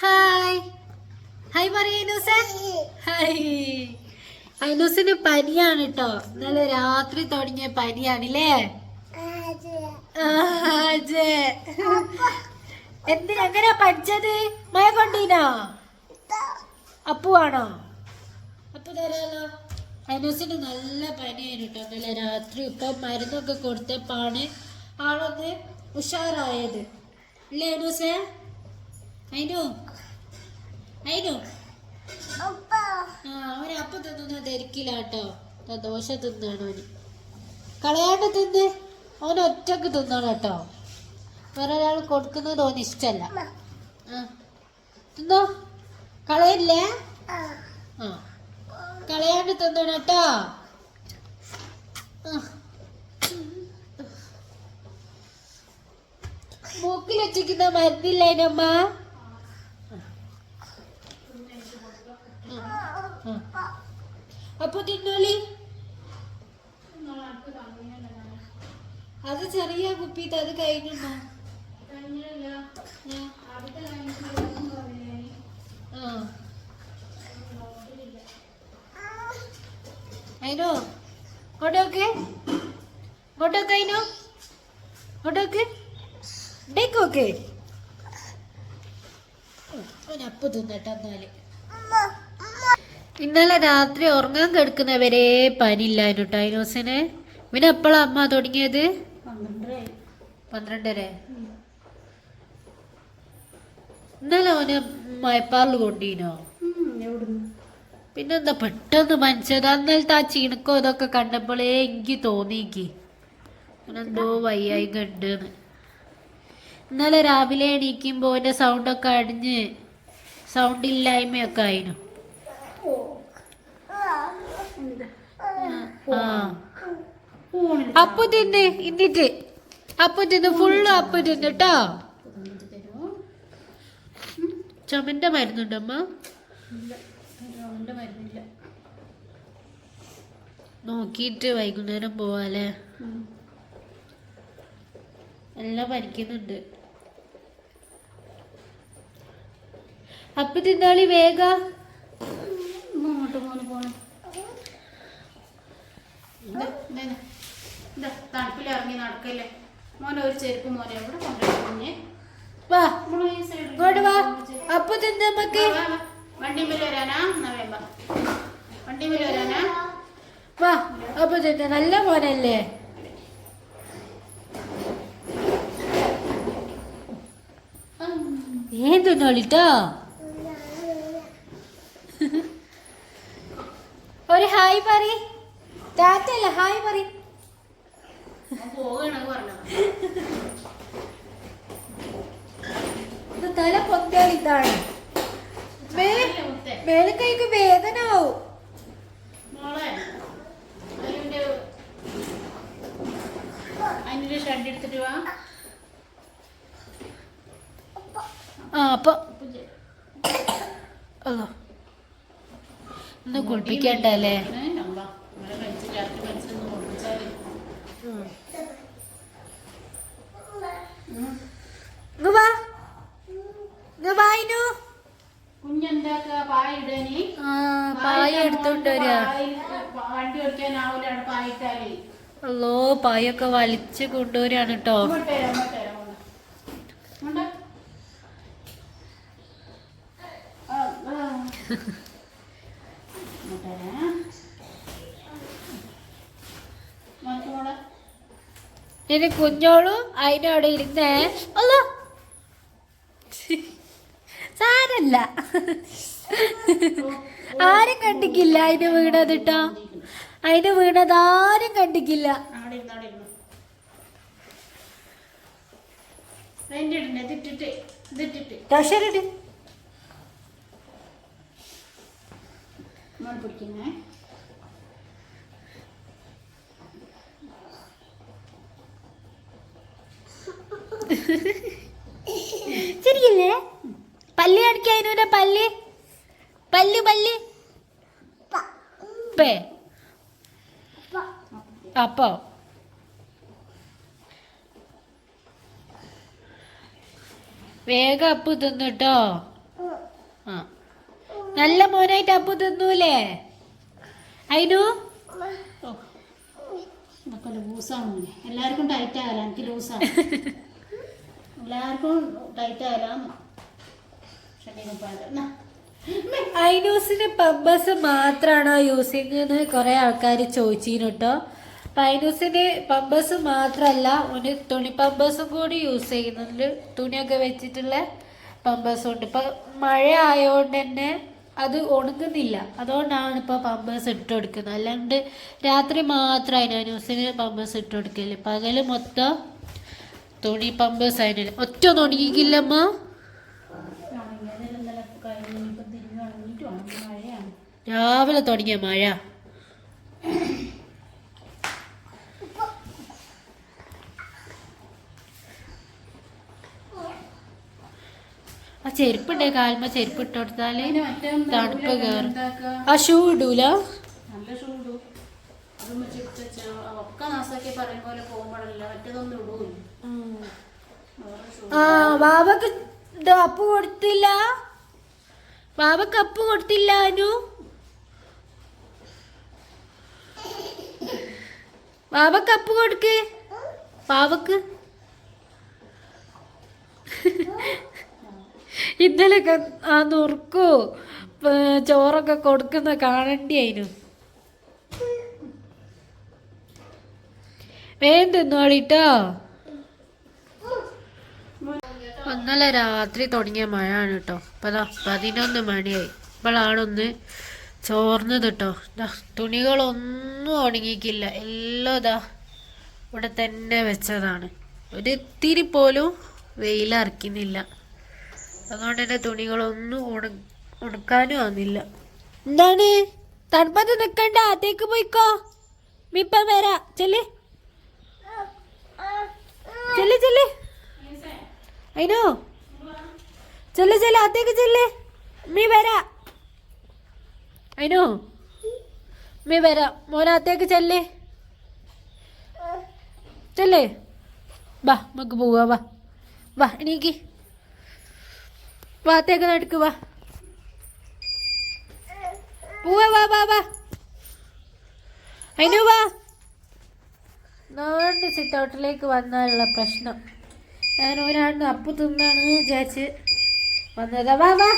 Hi hi പറയൂ ഐനൂസേ. Hi അനൂസിന് പനിയാണ് കേട്ടോ ഇന്നലെ രാത്രി തുടങ്ങിയ പനിയാണല്ലേ? എന്തിനാ എങ്ങനെയാ പഠിച്ചത്? മഴ കൊണ്ടീനോ? അപ്പുവാണോ? അപ്പു തരാലോ. അനൂസിന് നല്ല പനിയായിരുന്നു കേട്ടോ ഇന്നലെ രാത്രി. ഇപ്പൊ മരുന്നൊക്കെ കൊടുത്തപ്പാണ് ആളൊന്ന് ഉഷാറായത്. ഇല്ലേ ഐനൂസേ? അയിനു അയിനു ആ അവന് അപ്പം തിന്നുന്ന തിരക്കില്ല കേട്ടോ ദോശ തിന്നാണ് അവന്. കളയാണ്ട് തിന്ന്. അവൻ ഒറ്റയ്ക്ക് തിന്നണം കേട്ടോ. വേറൊരാൾ കൊടുക്കുന്നത് അവന് ഇഷ്ടമല്ല ആ. തിന്നോ? കളയില്ലേ? ആ. കളയാണ്ട് തിന്നണം കേട്ടോ. മൂക്കിൽ വെച്ചിരിക്കുന്ന മരുന്നില്ല അതിനമ്മ അപ്പൊ തിന്നോളി അത് ചെറിയ കുപ്പിട്ട് അത് കഴിഞ്ഞോ ആ. അതിനോ ഇങ്ങോട്ടോക്കെ ഇങ്ങോട്ടോക്കെ അതിനോ ഇങ്ങോട്ടോക്കെ ഡേക്കോക്കെ അവനപ്പ് തിന്നട്ടെ എന്നാൽ ഇന്നലെ രാത്രി ഉറങ്ങാൻ കിടക്കുന്നവരെ പനിയില്ലായിരുന്നു ടൈനോസിന് പിന്നെ എപ്പോഴാ അമ്മ തുടങ്ങിയത്? പന്ത്രണ്ടര. ഇന്നലെ അവന് മയപ്പാറിൽ കൊണ്ടീനോ? പിന്നെന്താ പെട്ടെന്ന് മനസ്സിലാ അന്നലത്തെ ആ ചീണക്കോ ഇതൊക്കെ കണ്ടപ്പോഴേ എനിക്ക് തോന്നിക്ക് അവനെന്തോ വയ്യായി കണ്ടെന്ന് ഇന്നലെ രാവിലെ എണീക്കുമ്പോൾ എന്റെ സൗണ്ടൊക്കെ അടിഞ്ഞ് സൗണ്ട് ഇല്ലായ്മയൊക്കെ ആയിരുന്നു ആ അപ്പു തിന്ന് ഇന്നിട്ട് അപ്പു തിന്ന് ഫുള്ള് അപ്പു തിന്ന് കേട്ടോ ചുമന്റെ മരുന്നുണ്ടമ്മ നോക്കിയിട്ട് വൈകുന്നേരം പോവാലേ എല്ലാം പരിക്കുന്നുണ്ട് അപ്പൊ തിന്നാളി വേഗ. തണുപ്പിൽ ഇറങ്ങി നടക്കല്ലേ? മോനെ ഒരു ചെരുപ്പ് മോനെ എവിടെ കൊണ്ടുപോയി വാ ഇങ്ങോട്ട് വാ. അപ്പൊ തിന്ന് നമുക്ക് വണ്ടി മേൽ വരാനാ? വേമ്പ വാ. അപ്പൊ തിന്ന് നല്ല മോനല്ലേ? ഏതൊന്നോളിട്ടോ തിന്നോളിട്ടോ ഒരു ഹായ് പറ ടാറ്റല്ല ഹായ് പറ ഇത് തല പൊത്തിയാൽ ഇതാണ്. മേലെ കൈക്ക് വേദന ആവും ഷഡ് എടുത്തിട്ട് വാ. ആ അപ്പൊ ഒന്ന് കുളിപ്പിക്കണ്ടല്ലേ കുഞ്ഞെന്താക്കാ പായ ഇടാനി ആ പായ എടുത്തോണ്ട് വരിക വണ്ടി ഓടിക്കാനാവൂല പായിട്ടാലേ അല്ലോ പായൊക്കെ വലിച്ചു കൊണ്ടുവരാണ് കേട്ടോ വരാം, ഇങ്ങോട്ട് വരാം, മോനെ. ഇങ്ങോട്ട്. ആ, ആ. ഇങ്ങോട്ട് വരാം. മോൾക്ക് മോളെ. ഇനി കുഞ്ഞോളും അവിടെ ഇരുന്നേ. അല്ലോ സാരല്ല. ആരും കണ്ടിക്കില്ല അതിന് വീണത് കേട്ടോ അതിന് വീണത് ആരും കണ്ടിക്കില്ല. അവിടെ ഇരുന്ന്, ശരിയല്ലേ? പല്ല് കാണിക്കാതിനൂടെ പല്ല്. പല്ല് പല്ല്. പേ. അപ്പോ. വേഗം അപ്പു തിന്നിട്ടോ. ആ. നല്ല മോനായിട്ട് അപ്പു തിന്നൂലേ? മോനെ എല്ലാവർക്കും ടൈറ്റ് ആകല എനിക്ക് ലൂസാണ് എല്ലാവർക്കും ടൈറ്റ് ആയാലും? ക്ഷണികപ്പാട് പമ്പസ് മാത്രമാണോ യൂസിങ് എന്ന് കുറെ ആൾക്കാർ ചോദിച്ചിരുന്നു കേട്ടോ അപ്പൊ ഐനൂസിന് പമ്പസ് മാത്രമല്ല ഒരു തുണി പമ്പസും കൂടി യൂസ് ചെയ്യുന്നുണ്ട്. തുണിയൊക്കെ വെച്ചിട്ടുള്ള പമ്പേഴ്സും ഉണ്ട്. ഇപ്പൊ മഴ ആയതുകൊണ്ട് തന്നെ അത് ഉണങ്ങുന്നില്ല അതുകൊണ്ടാണ് ഇപ്പോൾ പമ്പസ് ഇട്ട് കൊടുക്കുന്നത്. അല്ലാണ്ട് രാത്രി മാത്രം ഐനോസിന് പമ്പസ് ഇട്ട് കൊടുക്കില്ല പകൽ മൊത്തം തുണി പമ്പ് സൈനിൽ ഒറ്റ മഴയാണ് രാവിലെ തുടങ്ങിയ മഴ. ആ ചെരുപ്പുണ്ടേ കാൽമ ചെരുപ്പ് ഇട്ട് കൊടുത്താൽ തണുപ്പ് കയറും ആ ഷൂ ഇടൂല? നല്ല വെച്ച് ഒക്കെ നാസാക്കി പറയും പോലെ പോകുമ്പോഴല്ല മറ്റേതൊന്നും ഇടൂല്ല. ആ ബാബക്ക് അപ്പ് കൊടുത്തില്ല? ബാബക്ക് അപ്പ് കൊടുത്തില്ല അനു? ബാബക്ക് അപ്പ് കൊടുക്ക്. ബാബക്ക്. ഇന്നലെയൊക്കെ ആ നുറുക്കോ ചോറൊക്കെ കൊടുക്കുന്ന കാണണ്ടി വേഗം തിന്നുവാളിട്ടോ ഇന്നലെ രാത്രി തുടങ്ങിയ മഴ ആണ് കേട്ടോ ഇപ്പതാ പതിനൊന്ന് മണിയായി. ഇപ്പോഴാണൊന്ന് ചോർന്നത് കേട്ടോ തുണികളൊന്നും ഉണങ്ങിക്കില്ല എല്ലാം ഇതാ ഇവിടെ തന്നെ വെച്ചതാണ്. ഒരു ഇത്തിരി പോലും വെയിലറക്കുന്നില്ല അതുകൊണ്ട് തന്നെ തുണികളൊന്നും ഉണ ഉണക്കാനും ആവുന്നില്ല. എന്താണ്? തണുപ്പത്ത് നിൽക്കണ്ട അതേക്ക് പോയിക്കോ. ഇപ്പം വരാ. ചെല്ലേ ചെല്ലേ അയിനോ ചെല്ല് ചെല്ല് അത്തേക്ക് ചെല്ല്. മീ വരാ. അയിനോ മീ വരാ. മോനത്തേക്ക് ചെല്ല്. ചെല്ലേ. വാ നമുക്ക് പോവാ വാ. വാ എണീക്ക്. വാ അത്തേക്ക് നടക്ക് വാ. പോവാ വാ വാ വാ. അയിനോ വാ. നാണ്ട് സിറ്റ് ഔട്ടിലേക്ക് വന്നാലുള്ള പ്രശ്നം. ഞാൻ ഒരാണ്ട് അപ്പു തിന്നാണ് വിചാരിച്ച് വന്നതാ. വാ വാ.